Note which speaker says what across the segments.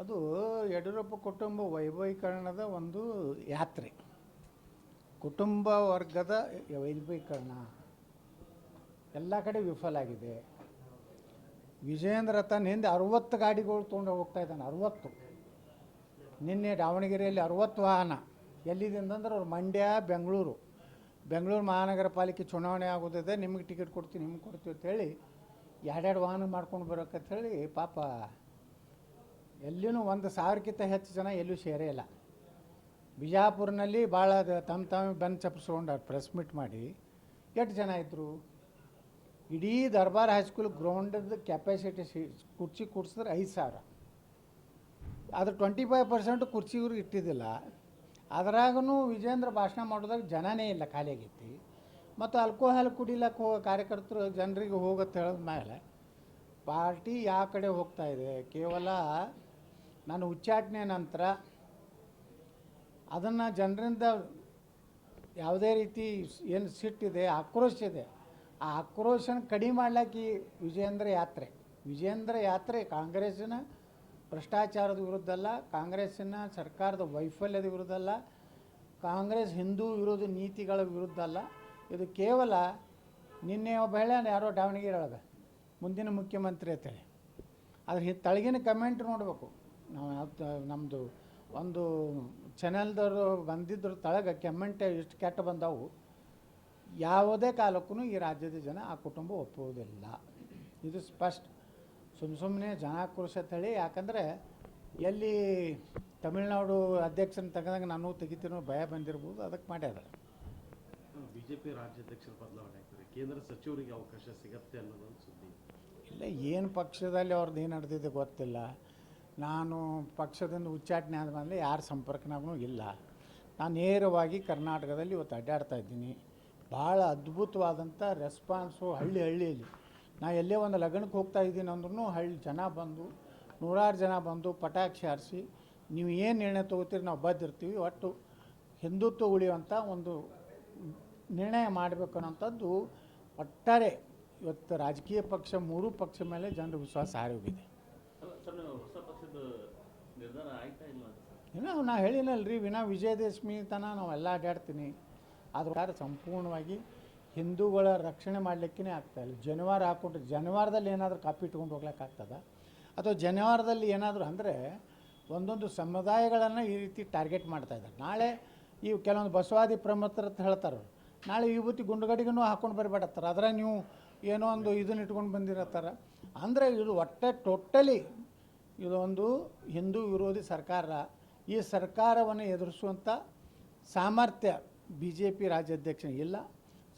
Speaker 1: ಅದು ಯಡಿಯೂರಪ್ಪ ಕುಟುಂಬ ವೈಭವೀಕರಣದ ಒಂದು ಯಾತ್ರೆ. ಕುಟುಂಬ ವರ್ಗದ ವೈಭವೀಕರಣ. ಎಲ್ಲ ಕಡೆ ವಿಫಲ ಆಗಿದೆ. ವಿಜಯೇಂದ್ರ ತನ್ನ ಹಿಂದೆ ಅರುವತ್ತು ಗಾಡಿಗಳು ತೊಗೊಂಡು ಹೋಗ್ತಾ ಇದ್ದಾನೆ, ಅರವತ್ತು. ನಿನ್ನೆ ದಾವಣಗೆರೆಯಲ್ಲಿ ಅರವತ್ತು ವಾಹನ. ಎಲ್ಲಿದೆ ಅಂತಂದ್ರೆ ಅವ್ರು ಮಂಡ್ಯ, ಬೆಂಗಳೂರು. ಬೆಂಗಳೂರು ಮಹಾನಗರ ಪಾಲಿಕೆ ಚುನಾವಣೆ ಆಗೋದಿದೆ, ನಿಮಗೆ ಟಿಕೆಟ್ ಕೊಡ್ತೀವಿ ನಿಮ್ಗೆ ಕೊಡ್ತೀವಿ ಅಂತೇಳಿ ಎರಡೆರಡು ವಾಹನ ಮಾಡ್ಕೊಂಡು ಬರೋಕಂತೇಳಿ ಪಾಪ ಎಲ್ಲಿನೂ ಒಂದು ಸಾವಿರಕ್ಕಿಂತ ಹೆಚ್ಚು ಜನ ಎಲ್ಲೂ ಸೇರೇ ಇಲ್ಲ. ಬಿಜಾಪುರ್ನಲ್ಲಿ ಭಾಳ ತಮ್ಮ ತಮ್ಮ ಬೆನ್ನು ಅವ್ರು ಪ್ರೆಸ್ ಮೀಟ್ ಮಾಡಿ ಎಷ್ಟು ಜನ ಇದ್ದರು ಇಡೀ ದರ್ಬಾರ್ ಹೈಸ್ಕೂಲ್ ಗ್ರೌಂಡದ ಕೆಪಾಸಿಟಿ ಕುರ್ಚಿ ಕೂಡ್ಸಿದ್ರೆ ಐದು ಸಾವಿರ. ಅದ್ರ ಟ್ವೆಂಟಿ ಫೈವ್ ಪರ್ಸೆಂಟ್ ಕುರ್ಚಿಗಳು ಇಟ್ಟಿದ್ದಿಲ್ಲ. ಅದ್ರಾಗೂ ವಿಜೇಂದ್ರ ಭಾಷಣ ಮಾಡೋದಾಗ ಜನನೇ ಇಲ್ಲ ಖಾಲಿ ಆಗೈತಿ ಮತ್ತು ಆಲ್ಕೋಹಾಲ್ ಕುಡಿಲಕ್ಕೆ ಹೋಗೋ ಕಾರ್ಯಕರ್ತರು ಜನರಿಗೆ ಹೋಗುತ್ತೆ ಹೇಳಿದ ಮೇಲೆ ಪಾರ್ಟಿ ಯಾವ ಕಡೆ ಹೋಗ್ತಾ ಇದೆ? ಕೇವಲ ನಾನು ಉಚ್ಚಾಟನೆ ನಂತರ ಅದನ್ನು ಜನರಿಂದ ಯಾವುದೇ ರೀತಿ ಏನು ಸಿಟ್ಟಿದೆ, ಆಕ್ರೋಶ ಇದೆ, ಆ ಆಕ್ರೋಶನ ಕಡಿಮೆ ಮಾಡ್ಲಿಕ್ಕೆ ಈ ವಿಜೇಂದ್ರ ಯಾತ್ರೆ. ವಿಜೇಂದ್ರ ಯಾತ್ರೆ ಕಾಂಗ್ರೆಸ್ಸಿನ ಭ್ರಷ್ಟಾಚಾರದ ವಿರುದ್ಧ ಅಲ್ಲ, ಕಾಂಗ್ರೆಸ್ಸಿನ ಸರ್ಕಾರದ ವೈಫಲ್ಯದ ವಿರುದ್ಧ ಅಲ್ಲ, ಕಾಂಗ್ರೆಸ್ ಹಿಂದೂ ವಿರೋಧಿ ನೀತಿಗಳ ವಿರುದ್ಧ ಅಲ್ಲ. ಇದು ಕೇವಲ ನಿನ್ನೆ ಒಬ್ಬ ಹೇಳ್ಯಾನ, ಯಾರೋ ದಾವಣಗೆರೆ ಒಳಗೆ ಮುಂದಿನ ಮುಖ್ಯಮಂತ್ರಿ ಅಂತೇಳಿ. ಅದ್ರ ತಳಗಿನ ಕಮೆಂಟ್ ನೋಡಬೇಕು. ನಾವು ನಮ್ಮದು ಒಂದು ಚಾನೆಲ್ದವರು ಬಂದಿದ್ರ ತಳಗ ಕಮೆಂಟ್ ಎಷ್ಟು ಕೆಟ್ಟ ಬಂದವು. ಯಾವುದೇ ಕಾಲಕ್ಕೂ ಈ ರಾಜ್ಯದ ಜನ ಆ ಕುಟುಂಬ ಒಪ್ಪುವುದಿಲ್ಲ. ಇದು ಸ್ಪಷ್ಟ. ಸುಮ್ಮ ಸುಮ್ಮನೆ ಜನಾಕ್ರೋಶ ಹೇಳಿ ಯಾಕಂದರೆ ಎಲ್ಲಿ ತಮಿಳ್ನಾಡು ಅಧ್ಯಕ್ಷನ ತೆಗೆದಾಗ ನಾನು ತೆಗಿತೀನೋ ಭಯ ಬಂದಿರ್ಬೋದು ಅದಕ್ಕೆ ಮಾಡ್ಯಾರ.
Speaker 2: ಬಿಜೆಪಿ ರಾಜ್ಯಾಧ್ಯಕ್ಷರ ಬದಲಾವಣೆ ಆಗ್ತದೆ ಕೇಂದ್ರ ಸಚಿವರಿಗೆ ಅವಕಾಶ ಸಿಗತ್ತೆ ಅನ್ನೋದೊಂದು ಸುದ್ದಿ.
Speaker 1: ಇಲ್ಲ ಏನು ಪಕ್ಷದಲ್ಲಿ ಅವ್ರದ್ದು ಏನು ನಡೆದಿದೆ ಗೊತ್ತಿಲ್ಲ. ನಾನು ಪಕ್ಷದಿಂದ ಉಚ್ಚಾಟನೆ ಆದಮೇಲೆ ಯಾರ ಸಂಪರ್ಕನಾಗೂ ಇಲ್ಲ. ನಾನು ನೇರವಾಗಿ ಕರ್ನಾಟಕದಲ್ಲಿ ಇವತ್ತು ಅಡ್ಡಾಡ್ತಾ ಇದ್ದೀನಿ. ಭಾಳ ಅದ್ಭುತವಾದಂಥ ರೆಸ್ಪಾನ್ಸು ಹಳ್ಳಿ ಹಳ್ಳಿಯಲ್ಲಿ. ನಾ ಎಲ್ಲೇ ಒಂದು ಲಗ್ನಕ್ಕೆ ಹೋಗ್ತಾ ಇದ್ದೀನಿ ಅಂದ್ರೂ ಹಳ್ಳಿ ಜನ ಬಂದು, ನೂರಾರು ಜನ ಬಂದು ಪಟಾಕ್ಷಿ ಹಾರಿಸಿ, ನೀವು ಏನು ನಿರ್ಣಯ ತೊಗೋತೀರಿ ನಾವು ಬದ್ದಿರ್ತೀವಿ. ಒಟ್ಟು ಹಿಂದುತ್ವ ಉಳಿಯುವಂಥ ಒಂದು ನಿರ್ಣಯ ಮಾಡಬೇಕು ಅನ್ನೋಂಥದ್ದು ಒಟ್ಟಾರೆ ಇವತ್ತು ರಾಜಕೀಯ ಪಕ್ಷ, ಮೂರೂ ಪಕ್ಷ ಮೇಲೆ ಜನರ ವಿಶ್ವಾಸ ಹಾರಿ ಹೋಗಿದೆ.
Speaker 3: ಅಲ್ಲ ನಾ ನೀವು ರೀ ಇಲ್ಲ
Speaker 1: ವಿನಾ ವಿಜಯದಶಮಿ ತನ ನಾವೆಲ್ಲ ಅಡ್ಡಾಡ್ತೀನಿ. ಆದ್ರೆ ಸಂಪೂರ್ಣವಾಗಿ ಹಿಂದೂಗಳ ರಕ್ಷಣೆ ಮಾಡಲಿಕ್ಕೇ ಆಗ್ತಾಯಿಲ್ಲ ಜನವಾರ ಹಾಕ್ಕೊಂಡು ಜನವಾರದಲ್ಲಿ ಏನಾದರೂ ಕಾಪಿ ಇಟ್ಕೊಂಡು ಹೋಗ್ಲಿಕ್ಕೆ ಆಗ್ತದ? ಅಥವಾ ಜನವಾರದಲ್ಲಿ ಏನಾದರೂ ಅಂದರೆ ಒಂದೊಂದು ಸಮುದಾಯಗಳನ್ನು ಈ ರೀತಿ ಟಾರ್ಗೆಟ್ ಮಾಡ್ತಾ ಇದ್ದಾರೆ. ನಾಳೆ ಈ ಕೆಲವೊಂದು ಬಸವಾದಿ ಪ್ರಮುಖರ ಅಂತ ಹೇಳ್ತಾರೆ. ನಾಳೆ ವಿಭೂತಿ ಗುಂಡುಗಡಿಗೂ ಹಾಕ್ಕೊಂಡು ಬರಬೇಡತ್ತಾರೆ. ಅದ್ರಾಗ ನೀವು ಏನೋ ಒಂದು ಇದನ್ನ ಇಟ್ಕೊಂಡು ಬಂದಿರತ್ತಾರ. ಅಂದರೆ ಇದು ಒಟ್ಟೆ ಟೋಟಲಿ ಇದೊಂದು ಹಿಂದೂ ವಿರೋಧಿ ಸರ್ಕಾರ ಈ ಸರ್ಕಾರವನ್ನು ಎದುರಿಸುವಂಥ ಸಾಮರ್ಥ್ಯ ಬಿ ಜೆ ಪಿ ರಾಜ್ಯಾಧ್ಯಕ್ಷ ಇಲ್ಲ.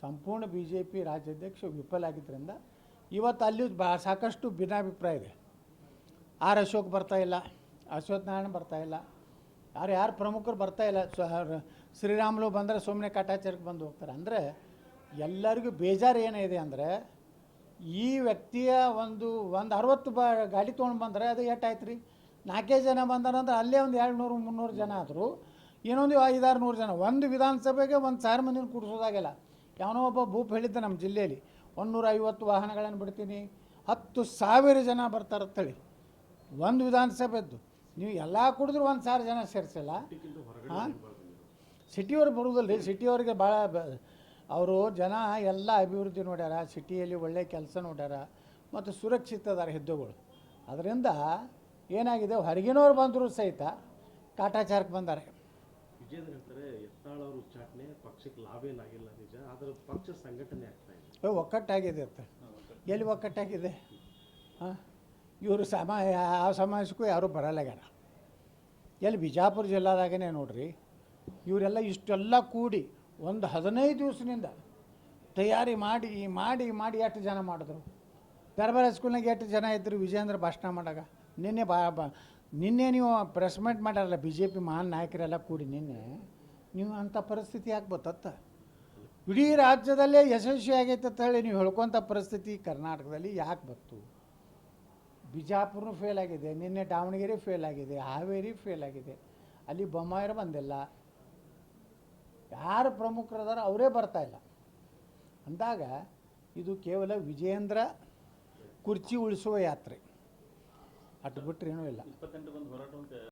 Speaker 1: ಸಂಪೂರ್ಣ ಬಿ ಜೆ ಪಿ ರಾಜ್ಯಾಧ್ಯಕ್ಷ ವಿಫಲ ಆಗಿದ್ದರಿಂದ ಇವತ್ತು ಅಲ್ಲಿ ಬಾ ಸಾಕಷ್ಟು ಭಿನ್ನಾಭಿಪ್ರಾಯ ಇದೆ. ಆರ್ ಅಶೋಕ್ ಬರ್ತಾ ಇಲ್ಲ, ಅಶ್ವಥ್ ನಾರಾಯಣ ಇಲ್ಲ, ಯಾರು ಯಾರು ಪ್ರಮುಖರು ಇಲ್ಲ ಶ್ರೀರಾಮುಲು ಬಂದರೆ ಸುಮ್ಮನೆ ಕಾಟಾಚಾರಕ್ಕೆ ಬಂದು ಹೋಗ್ತಾರೆ. ಅಂದರೆ ಎಲ್ಲರಿಗೂ ಬೇಜಾರು ಏನಿದೆ ಅಂದರೆ ಈ ವ್ಯಕ್ತಿಯ ಒಂದು ಒಂದು ಅರವತ್ತು ಬ ಗಾಡಿ ತೊಗೊಂಡು ಬಂದರೆ ಅದು ಎಷ್ಟಾಯ್ತು ರೀ ನಾಲ್ಕೇ ಜನ ಬಂದಾರಂದ್ರೆ ಅಲ್ಲೇ ಒಂದು ಎರಡು ನೂರು ಮುನ್ನೂರು ಜನ ಆದರು. ಇನ್ನೊಂದು ಐದಾರು ನೂರು ಜನ. ಒಂದು ವಿಧಾನಸಭೆಗೆ ಒಂದು ಸಾವಿರ ಮಂದಿನ ಕೂಡಿಸೋದಾಗಿಲ್ಲ. ಯಾವನೋ ಒಬ್ಬ ಭೂಪ್ ಹೇಳಿದ್ದ ನಮ್ಮ ಜಿಲ್ಲೆಯಲ್ಲಿ ಒಂದೂರ ಐವತ್ತು ವಾಹನಗಳನ್ನು ಬಿಡ್ತೀನಿ ಹತ್ತು ಸಾವಿರ ಜನ ಬರ್ತಾರಂತೇಳಿ ಒಂದು ವಿಧಾನಸಭೆದ್ದು. ನೀವು ಎಲ್ಲ ಕುಡಿದ್ರು ಒಂದು ಸಾವಿರ ಜನ ಸೇರಿಸಿಲ್ಲ. ಹಾಂ. ಸಿಟಿಯವ್ರು ಬರುವುದಿಲ್ಲ ರೀ ಸಿಟಿಯವ್ರಿಗೆ ಭಾಳ ಅವರು ಜನ ಎಲ್ಲ ಅಭಿವೃದ್ಧಿ ನೋಡ್ಯಾರ ಸಿಟಿಯಲ್ಲಿ ಒಳ್ಳೆ ಕೆಲಸ ನೋಡ್ಯಾರ ಮತ್ತು ಸುರಕ್ಷಿತ ಅದಾರ ಹೆದ್ದುಗಳು. ಅದರಿಂದ ಏನಾಗಿದೆ ಹೊರಗಿನವ್ರು ಬಂದರೂ ಸಹಿತ ಕಾಟಾಚಾರಕ್ಕೆ ಬಂದಾರೆ. ಒಕ್ಕಟ್ಟಾಗಿದೆ ಅಂತ ಎಲ್ಲಿ ಒಕ್ಕಟ್ಟಾಗಿದೆ? ಹಾಂ? ಇವರು ಸಮ ಆ ಸಮಾಜಕ್ಕೂ ಯಾರೂ ಬರಲ್ಲಾಗ್ಯಾರ. ಎಲ್ಲಿ ಬಿಜಾಪುರ ಜಿಲ್ಲಾದಾಗನೇ ನೋಡ್ರಿ ಇವರೆಲ್ಲ ಇಷ್ಟೆಲ್ಲ ಕೂಡಿ ಒಂದು ಹದಿನೈದು ದಿವಸದಿಂದ ತಯಾರಿ ಮಾಡಿ ಮಾಡಿ ಮಾಡಿ ಎಷ್ಟು ಜನ ಮಾಡಿದ್ರು? ಬೇರೆ ಬೇರೆ ಸ್ಕೂಲ್ನಾಗ ಎಷ್ಟು ಜನ ಇದ್ದರು ವಿಜಯೇಂದ್ರ ಭಾಷಣ ಮಾಡಾಗ ನಿನ್ನೆ ಬಾ, ಬ, ನಿನ್ನೆ ನೀವು ಪ್ರೆಸ್ ಮೀಟ್ ಮಾಡ್ಯಾರಲ್ಲ ಬಿ ಜೆ ಪಿ ಮಹಾನ್ ನಾಯಕರೆಲ್ಲ ಕೂಡಿ ನಿನ್ನೆ, ನೀವು ಅಂಥ ಪರಿಸ್ಥಿತಿ ಯಾಕೆ ಬತ್ತತ್ತ ಇಡೀ ರಾಜ್ಯದಲ್ಲೇ ಯಶಸ್ವಿ ಆಗೈತೆ ಅಂತ ಹೇಳಿ ನೀವು ಹೇಳ್ಕೊಂಥ ಪರಿಸ್ಥಿತಿ ಕರ್ನಾಟಕದಲ್ಲಿ ಯಾಕೆ ಬತ್ತು ಬಿಜಾಪುರನೂ ಫೇಲ್ ಆಗಿದೆ, ನಿನ್ನೆ ದಾವಣಗೆರೆ ಫೇಲ್ ಆಗಿದೆ, ಹಾವೇರಿ ಫೇಲ್ ಆಗಿದೆ. ಅಲ್ಲಿ ಬೊಮ್ಮಾಯರು ಬಂದಿಲ್ಲ. ಯಾರು ಪ್ರಮುಖರದಾರ ಅವರೇ ಬರ್ತಾ ಇಲ್ಲ. ಅಂದಾಗ ಇದು ಕೇವಲ ವಿಜಯೇಂದ್ರ ಕುರ್ಚಿ ಉಳಿಸುವ ಯಾತ್ರೆ. ಅಟ್ಟು ಬಿಟ್ಟರೆ ಏನೂ ಇಲ್ಲ.